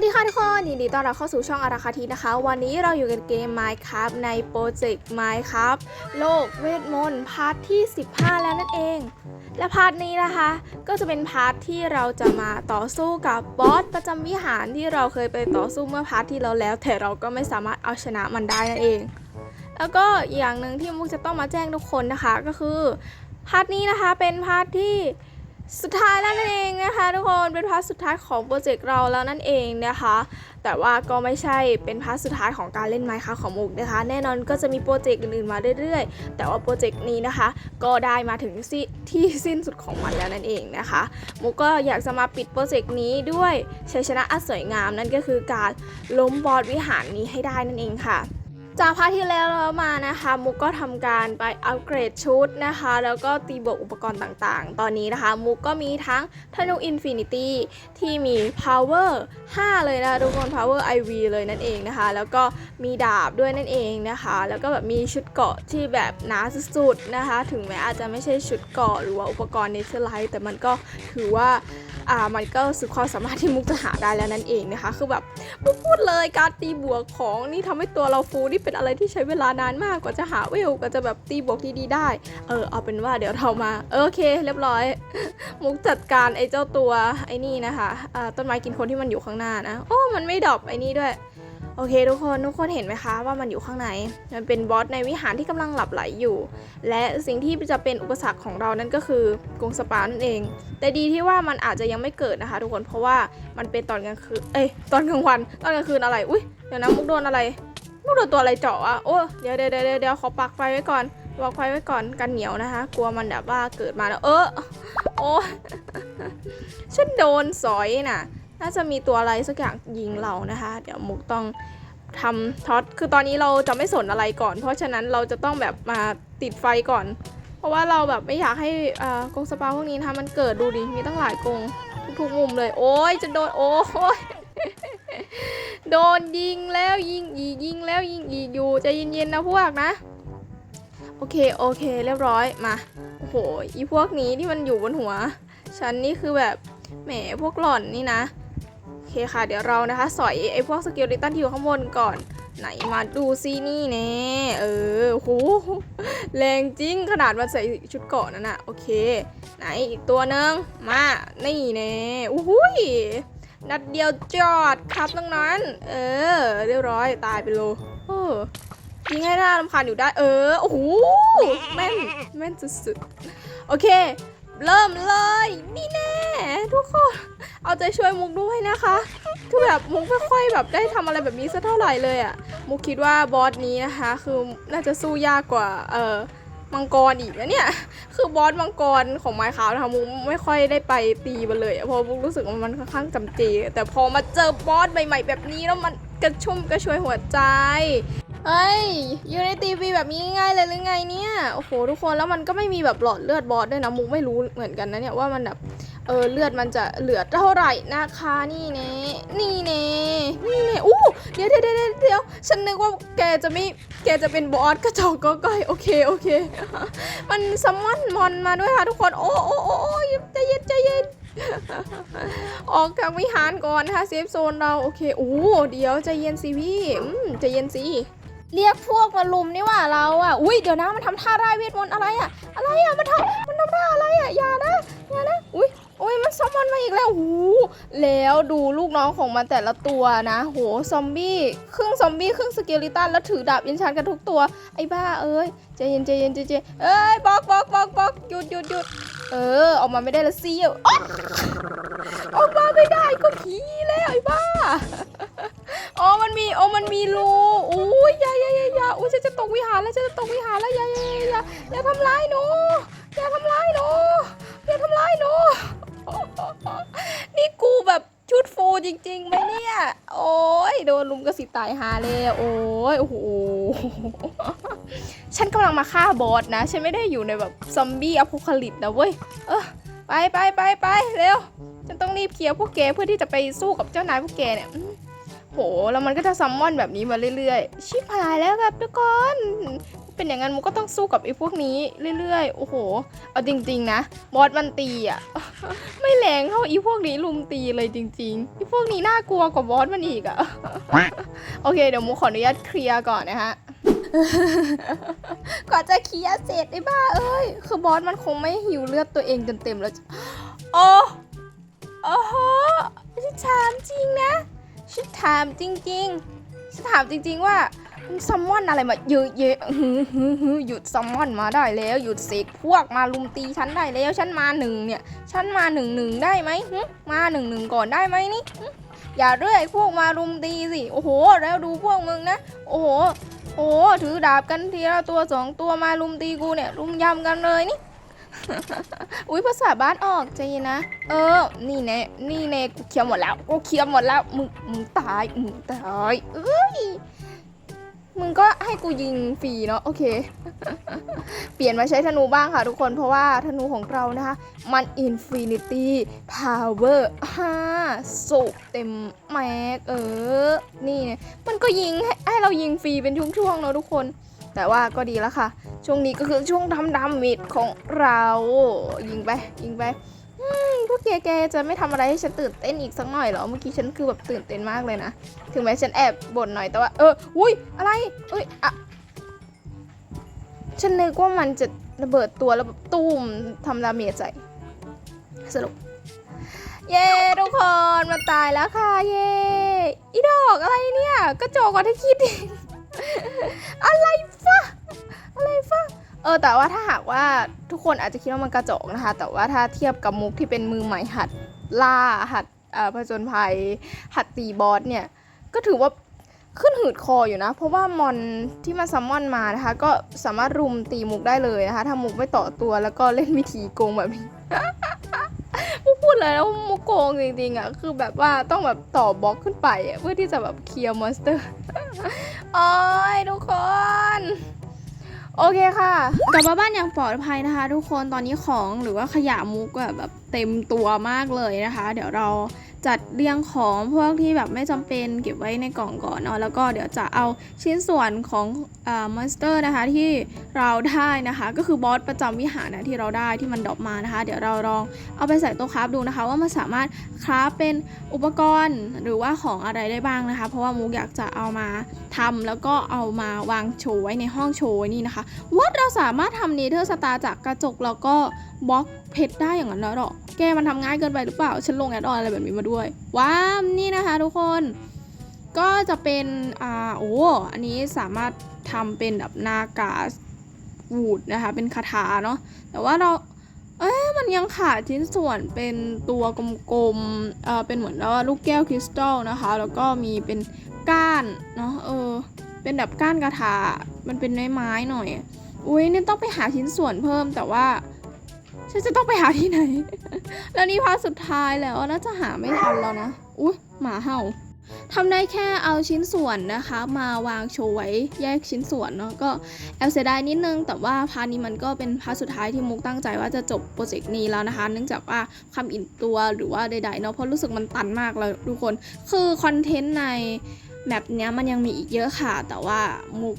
วัสดีค่ะทุกคนยินดีต้อนรับเข้าสู่ช่องอาราคาทีนะคะ วันนี้เราอยู่กันเกม Minecraft ในโปรเจกต์ Minecraft โลกเวทมนต์พาร์ทที่ 15 แล้วนั่นเอง และพาร์ทนี้นะคะ ก็จะเป็นพาร์ทที่เราจะมาต่อสู้กับบอสประจำวิหารที่เราเคยไปต่อสู้เมื่อพาร์ทที่เราแล้ว แต่เราก็ไม่สามารถเอาชนะมันได้นั่นเอง แล้วก็อีกอย่างหนึ่งที่มุกจะต้องมาแจ้งทุกคนนะคะก็คือพาร์ทนี้นะคะเป็นพาร์ทที่ สุดท้ายแล้วนั่นเองนะคะทุกคนเป็นพาร์ทสุดท้ายของโปรเจกต์เราแล้วนั่นเองนะคะ แต่ว่าก็ไม่ใช่เป็นพาร์ทสุดท้ายของการเล่นไมค์ค่ะของมุกนะคะ แน่นอนก็จะมีโปรเจกต์อื่นๆมาเรื่อยๆ แต่ว่าโปรเจกต์นี้นะคะ ก็ได้มาถึงที่สิ้นสุดของมันแล้วนั่นเองนะคะมุกก็อยากจะมาปิดโปรเจกต์นี้ด้วยชัยชนะอันสวยงามนั่นก็คือการล้มบอสวิหารนี้ให้ได้นั่นเองค่ะ จากพาร์ทที่แล้วเรามานะคะ มุกก็ทำการไปอัปเกรดชุดนะคะ แล้วก็ตีบวกอุปกรณ์ต่างๆ ตอนนี้นะคะ มุกก็มีทั้งธนูอินฟินิตี้ที่มี power 5 เลยนะทุกคน power IV เลยนั่นเองนะคะ แล้วก็มีดาบด้วยนั่นเองนะคะ แล้วก็แบบมีชุดเกราะที่แบบหนาสุดๆนะคะ ถึงแม้อาจจะไม่ใช่ชุดเกราะหรือว่าอุปกรณ์เนเธอร์ไลท์แต่มันก็ถือว่าอ่ามันก็สุดความสามารถที่มุกจะหาได้แล้วนั่นเองนะคะ คือแบบมุกพูดเลยการตีบวกของนี่ทำให้ตัวเราฟูนี่เป็นอะไรที่ใช้เวลานานมากกว่าจะหาเวลกว่าจะแบบตีบวกที่ดีได้ เออเอาเป็นว่าเดี๋ยวเรามาเออโอเค เรียบร้อย มุกจัดการไอ้เจ้าตัวไอ้นี่นะคะอ่าต้นไม้กินคนที่มันอยู่ข้างหน้านะ โอ้มันไม่ดรอปไอ้นี่ด้วยโอเคทุกคนทุกคนเห็นไหมคะว่ามันอยู่ข้างใน มันเป็นบอสในวิหารที่กำลังหลับไหลอยู่ และสิ่งที่จะเป็นอุปสรรคของเรานั่นก็คือกรงสปานั่นเอง แต่ดีที่ว่ามันอาจจะยังไม่เกิดนะคะ ทุกคนเพราะว่ามันเป็นตอนกลางคืนเอ้ยตอนกลางวันตอนกลางคืนอะไรอุ้ยเดี๋ยวนะมุกโดนอะไร มุกโดนตัวอะไรเจาะอะโอ้เดี๋ยวเดี๋ยวเดี๋ยวเดี๋ยวขอปักไฟไว้ก่อนปักไฟไว้ก่อนกันเหนียวนะคะ กลัวมันแบบว่าเกิดมาแล้วเออโอ้ฉันโดนสอยน่ะ น่าจะมีตัวอะไรสักอย่างยิงเรานะคะ เดี๋ยวมุกต้องทำท็อตคือตอนนี้เราจะไม่สนอะไรก่อน เพราะฉะนั้นเราจะต้องแบบมาติดไฟก่อน เพราะว่าเราแบบไม่อยากให้กงสปาพวกนี้นะคะมันเกิดดูดิมีตั้งหลายกงทุกมุมเลย โอ้ยจะโดนโอ้ย โดนยิงแล้วยิงอีกยิงแล้วยิงอีกอยู่ใจเย็นๆนะพวกนะ โอเคโอเค เรียบร้อยมาโอ้โหอีพวกนี้ที่มันอยู่บนหัวฉันนี่คือแบบแหมพวกหล่อนนี่นะโอเคค่ะ เดี๋ยวเรานะคะ สอยไอ้พวกสเกลลิตันที่อยู่ข้างบนก่อนไหนมาดูซินี่แน่เออโหแรงจริงขนาดมันใส่ชุดเกราะนั่นน่ะโอเค ไหนอีกตัวนึงมา นี่แน่อู้หูย นัดเดียวจอดครับน้องนั้น เออ เรียบร้อยตายไปโลเออยิงให้น่ารำคาญอยู่ได้ เออ โอ้โห แม่น แม่นสุดๆ โอเค เริ่มเลย นี่แน่ ทุกคน เอาใจช่วยมุกด้วยนะคะ คือแบบมุกไม่ค่อยแบบได้ทำอะไรแบบนี้สักเท่าไหร่เลยอะ่ะ มุกคิดว่าบอสนี้นะคะ คือน่าจะสู้ยากกว่า เออ มังกรอีกนะเนี่ย คือบอสมังกรของไมค์คาวนะคะมุกไม่ค่อยได้ไปตีมันเลยเพราะมุกรู้สึกว่ามันค่อนข้างจำเจ แต่พอมาเจอบอสใหม่ ๆ แบบนี้แล้วมันกระชุ่มกระชวยหัวใจ เอ้ยอยู่ในทีวีแบบนี้ง่ายเลยหรือไงเนี่ยโอ้โหทุกคนแล้วมันก็ไม่มีแบบหลอดเลือดบอสด้วยนะมุกไม่รู้เหมือนกันนะเนี่ยว่ามันแบบเออเลือดมันจะเหลือเท่าไหร่นะคะนี่เน่นี่เน่นี่เน่อู้เดี๋ยวเดี๋ยวเดี๋ยวเดี๋ยวฉันนึกว่าแกจะไม่แกจะเป็นบอสกระจอกก็ก้อยโอเคโอเค มันซัมมอนมอนมาด้วยค่ะทุกคนโอ้โอ้โอ้ใจเย็นใจเย็นออกจากวิหารก่อนนะคะเซฟโซนเราโอเคโอ้เดี๋ยวใจเย็นสิพี่อืมใจเย็นสิ เรียกพวกมาลุมนี่หว่าเราอะ อุ้ยเดี๋ยวนะมันทำท่าได้เวทมนต์อะไรอะ อะไรอะมันทำมันทำท่าอะไรอะอย่านะอย่านะ อุ้ยโอ้ยมันซอมมอนมาอีกแล้วหูแล้วดูลูกน้องของมันแต่ละตัวนะ โหซอมบี้ครึ่งซอมบี้ครึ่งสเกลิตันแล้วถือดาบอินชันกันทุกตัว ไอ้บ้าเอ้ยใจเย็นใจเย็นใจเย็นเอ้ยบอกบอกบอกบอกหยุดหยุดหยุดเออ ออกมาไม่ได้ละสิออกออกมาไม่ได้ก็ผีแล้วไอ้บ้าอ๋อมันมีอ๋อมันมีรูอุ้ยอย่ แล้วฉันจะตกวิหารแล้วอย่าอย่าอย่าอย่าทำร้ายหนูอย่าทำร้ายหนูอย่าทำร้ายหนูนี่กูแบบชุดฟูจริงๆไหมเนี่ย โอ้ยโดนลุมกระสิตายหาเลยโอ้ยโอ้โหฉันกำลังมาฆ่าบอสนะ ฉันไม่ได้อยู่ในแบบซอมบี้อพคลิปนะเว้ยเออไปไปไปไปเร็ว ฉันต้องรีบเคลียร์พวกแกเพื่อที่จะไปสู้กับเจ้านายพวกแกเนี่ย โห แล้วมันก็จะซัมมอนแบบนี้มาเรื่อยๆ ชิบหายแล้วครับทุกคน เป็นอย่างนั้นมุกก็ต้องสู้กับไอ้พวกนี้เรื่อยๆ โอ้โห เอาจริงๆนะ บอสมันตีอะ ไม่แรงเท่าไอีพวกนี้ลุมตีเลยจริงๆ ไอีพวกนี้น่ากลัวกว่าบอสมันอีกอะ โอเค เดี๋ยวมุกขออนุญาตเคลียร์ก่อนนะฮะกว่าจะเคลียร์เสร็จไอ้บ้าเอ้ย คือบอสมันคงไม่หิวเลือดตัวเองจนเต็มแล้ว โอ้โอ้โหฉันถามจริงนะ ฉันถามจริงๆ ฉันถามจริง ๆ ว่าซัมมอนอะไรมาเยอะแยะหือหือหืหยุดซัมมอนมาได้แล้ว หยุดเสกพวกมาลุมตีฉันได้แล้ว ฉันมาหนึ่งเนี่ย ฉันมาหนึ่งหนึ่งได้ไหมมาหนึ่งหนึ่งก่อนได้ไหมนี่ อย่าเรื่อยพวกมารุมตีสิ โอ้โห แล้วดูพวกมึงนะ โอ้โห โอ้โหถือดาบกันทีละตัวสองตัวมาลุมตีกูเนี่ยรุมยำกันเลยนี่ อุ้ยภาษาบ้านออกใจเย็นนะ เออ นี่แน่นี่แน่กูเคลียร์หมดแล้ว กูเคียร์หมดแล้ว มึง มึงตาย มึงตาย เอ้ย มึงก็ให้กูยิงฟรีเนาะ โอเค เปลี่ยนมาใช้ธนูบ้างค่ะทุกคน เพราะว่าธนูของเรานะคะ มัน Infinity Power 5สุกเต็มแม็ก เออ นี่เนี่ย มันก็ยิงให้ให้เรายิงฟรีเป็นช่วงๆเนาะทุกคน แต่ว่าก็ดีแล้วค่ะ ช่วงนี้ก็คือช่วงทำดาเมจของเรา ยิงไป ยิงไปพวกแกแกจะไม่ทำอะไรให้ฉันตื่นเต้นอีกสักหน่อยเหรอ เมื่อกี้ฉันคือแบบตื่นเต้นมากเลยนะ ถึงแม้ฉันแอบบ่นหน่อยแต่ว่า เออ อุ้ย อะไรเอ้ยอะฉันนึกว่ามันจะระเบิดตัวแล้วแบบตูมทำดาเมจใส่สรุปเย้ทุกคนมาตายแล้วค่ะ เย้อีดอกอะไรเนี่ย กระจกกว่าที่คิดอีกอะไร ฟะอะไรฟะเออแต่ว่าถ้าหากว่าทุกคนอาจจะคิดว่ามันกระจอกนะคะ แต่ว่าถ้าเทียบกับมุกที่เป็นมือใหม่หัดล่าหัดอ่อผจญภัย หัดตีบอสเนี่ย ก็ถือว่าขึ้นหืดคออยู่นะ เพราะว่ามอนที่มาซัมมอนมานะคะ ก็สามารถรุมตีมุกได้เลยนะคะ ถ้ามุกไม่ต่อตัวแล้วก็เล่นวิธีโกงแบบนี้ มุกพูดเลยแล้วมุกโกงจริงๆอะคือแบบว่าต้องแบบต่อบล็อกขึ้นไปอะเพื่อที่จะแบบเคลียร์มอนสเตอร์โอ้ยทุกคน โอเคค่ะ กลับมาบ้านอย่างปลอดภัยนะคะ ทุกคนตอนนี้ของหรือว่าขยะมุกแบบเต็มตัวมากเลยนะคะ เดี๋ยวเรา จัดเรียงของพวกที่แบบไม่จำเป็นเก็บไว้ในกล่องก่อนเนาะแล้วก็เดี๋ยวจะเอาชิ้นส่วนของมอนสเตอร์นะคะที่เราได้นะคะ ก็คือบอสประจำวิหารนะที่เราได้ที่มันดรอปมานะคะ เดี๋ยวเราลองเอาไปใส่ต๊ะคราฟดูนะคะ ว่ามันสามารถคราฟเป็นอุปกรณ์หรือว่าของอะไรได้บ้างนะคะ เพราะว่ามุกอยากจะเอามาทำแล้วก็เอามาวางโชว์ไว้ในห้องโชว์นี่นะคะว่าเราสามารถทำเนเธอร์สตาร์จากกระจกแล้วก็บล็อกเพชรได้อย่างนั้นหรอ แกมันทำง่ายเกินไปหรือเปล่า ฉันลงแอดออนอะไรแบบนี้มาด้วย ว้าวนี่นะคะทุกคน ก็จะเป็น อ่า โอ้ อันนี้สามารถทำเป็นแบบนากาวูดนะคะ เป็นคาถาเนาะ แต่ว่าเรา เอ๊ะมันยังขาดชิ้นส่วนเป็นตัวกลมๆ เอ่อ เป็นเหมือนว่าลูกแก้วคริสตัลนะคะ แล้วก็มีเป็นก้านเนาะ เออ เป็นแบบก้านกระถา มันเป็นไม้ๆหน่อย อุ้ยนี่ต้องไปหาชิ้นส่วนเพิ่มแต่ว่า ฉันจะต้องไปหาที่ไหน แล้วนี่พาร์ทสุดท้ายแล้วน่าจะหาไม่ทันแล้วนะ อุ้ยหมาเห่าทำได้แค่เอาชิ้นส่วนนะคะ มาวางโชว์ไว้แยกชิ้นส่วนเนาะก็แอบเสียดายนิดนึง แต่ว่าพาร์ทนี้มันก็เป็นพาร์ทสุดท้ายที่มุกตั้งใจว่าจะจบโปรเจกต์นี้แล้วนะคะ เนื่องจากว่าความอิ่มตัวหรือว่าใดๆเนาะเพราะรู้สึกมันตันมากเลยทุกคน คือคอนเทนต์ในแมปเนี้ยมันยังมีอีกเยอะค่ะ แต่ว่ามุก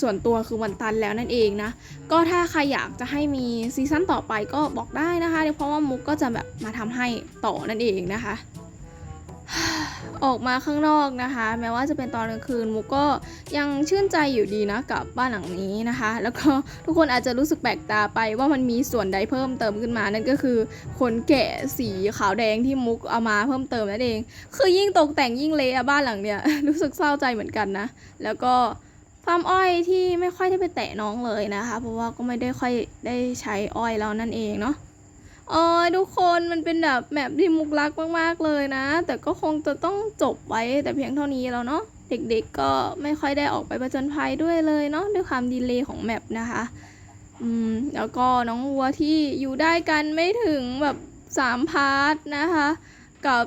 ส่วนตัวคือมันตันแล้วนั่นเองนะ ก็ถ้าใครอยากจะให้มีซีซั่นต่อไปก็บอกได้นะคะ เพราะว่ามุกก็จะแบบมาทำให้ต่อนั่นเองนะคะ ออกมาข้างนอกนะคะ แม้ว่าจะเป็นตอนกลางคืนมุกก็ยังชื่นใจอยู่ดีนะกับบ้านหลังนี้นะคะ แล้วก็ทุกคนอาจจะรู้สึกแปลกตาไปว่ามันมีส่วนใดเพิ่มเติมขึ้นมา นั่นก็คือขนแกะสีขาวแดงที่มุกเอามาเพิ่มเติมนั่นเอง คือยิ่งตกแต่งยิ่งเลอะบ้านหลังเนี้ยรู้สึกเศร้าใจเหมือนกันนะ แล้วก็ ฟาร์มอ้อยที่ไม่ค่อยได้ไปแตะน้องเลยนะคะ เพราะว่าก็ไม่ได้ค่อยได้ใช้อ้อยแล้วนั่นเองเนาะอ๋อทุกคนมันเป็นแบบแมปที่มุกรักมากๆเลยนะ แต่ก็คงจะต้องจบไว้แต่เพียงเท่านี้แล้วเนาะเด็กๆก็ไม่ค่อยได้ออกไปประจนภัยด้วยเลยเนาะด้วยความดีเลย์ของแมปนะคะอืมแล้วก็น้องวัวที่อยู่ได้กันไม่ถึงแบบสามพาร์ทนะคะ กับ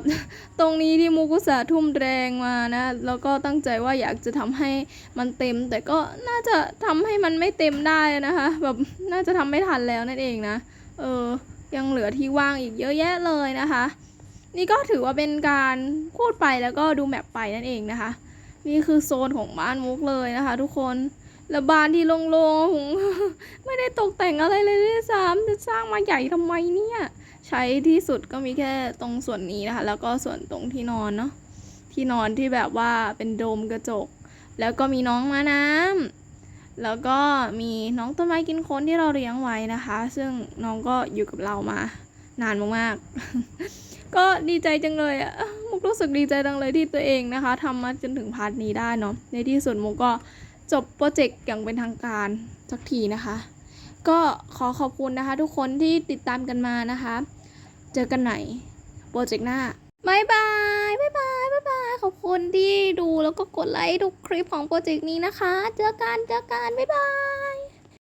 ตรงนี้ที่มุกุสาทุ่มแรงมานะ แล้วก็ตั้งใจว่าอยากจะทำให้มันเต็ม แต่ก็น่าจะทำให้มันไม่เต็มได้นะคะ แบบน่าจะทำไม่ทันแล้วนั่นเองนะ เออ ยังเหลือที่ว่างอีกเยอะแยะเลยนะคะ นี่ก็ถือว่าเป็นการพูดไปแล้วก็ดูแมปไปนั่นเองนะคะ นี่คือโซนของบ้านมุกเลยนะคะ ทุกคนแล้วบ้านที่โล่งๆไม่ได้ตกแต่งอะไรเลยด้วยซ้ำจะสร้างมาใหญ่ทำไมเนี่ย ใช้ที่สุดก็มีแค่ตรงส่วนนี้นะคะ แล้วก็ส่วนตรงที่นอนเนาะที่นอนที่แบบว่าเป็นโดมกระจก แล้วก็มีน้องม้าน้ำแล้วก็มีน้องต้นไม้กินคนที่เราเลี้ยงไว้นะคะ ซึ่งน้องก็อยู่กับเรามานานมากๆ ก็ดีใจจังเลยอะมุกรู้สึกดีใจจังเลยที่ตัวเองนะคะทำมาจนถึงพาร์ทนี้ได้เนาะในที่สุดมุกก็จบโปรเจกต์อย่างเป็นทางการสักทีนะคะ ก็ขอขอบคุณนะคะทุกคนที่ติดตามกันมานะคะ จอกันไหนโปรเจกต์หน้าบายบายบายบายบายบายขอบคุณที่ดูแล้วก็กดไลค์ทุกคลิปของโปรเจกต์นี้นะคะ เจอกันเจอกันบายบาย